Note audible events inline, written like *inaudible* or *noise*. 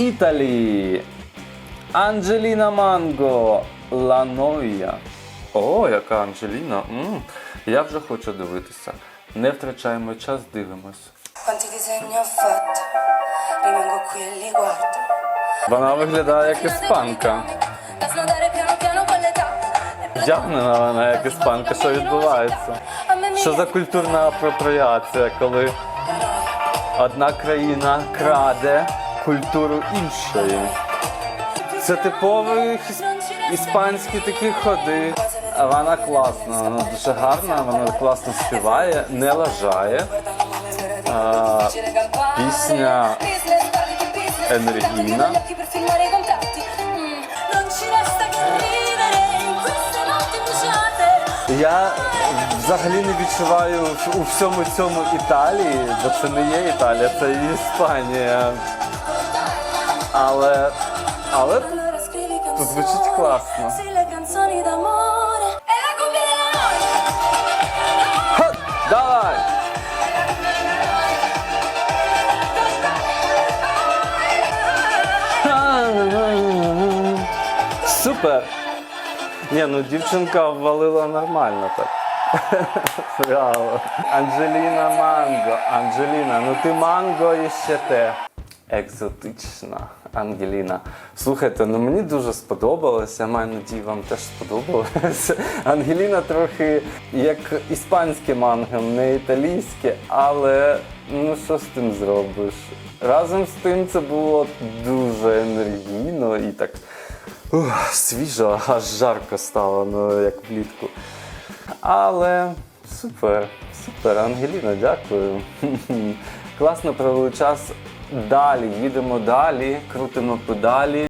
Італії. Анджеліна Манго Ланоя. О, яка Анджеліна. м Я вже хочу дивитися. Не втрачаємо час, дивимось. E. Вона виглядає як іспанка. Вдягнена вона як іспанка, що відбувається? Що за культурна апропріація, коли одна країна краде культуру іншої? Це типові іспанські такі ходи. Вона класна, вона дуже гарна, вона класно співає, не лажає. А, пісня енергійна. Я взагалі не відчуваю у всьому цьому Італії, бо це не є Італія, це Іспанія. Але, але canzoni, звучить класно. Ха, давай! Супер! Ні, ну дівчинка ввалила нормально так. Браво. Анджеліна Манго. Анджеліна, ну ти манго і ще те. Екзотична Ангеліна. Слухайте, ну мені дуже сподобалося. Маю надію, вам теж сподобалося. *laughs* Ангеліна трохи як іспанське манго, не італійське, але ну що з тим зробиш? Разом з тим це було дуже енергійно і так ух, свіжо, аж жарко стало, ну як влітку. Але супер, супер, Ангеліна, дякую. *laughs* Класно провели час. Далі, їдемо далі, крутимо педалі.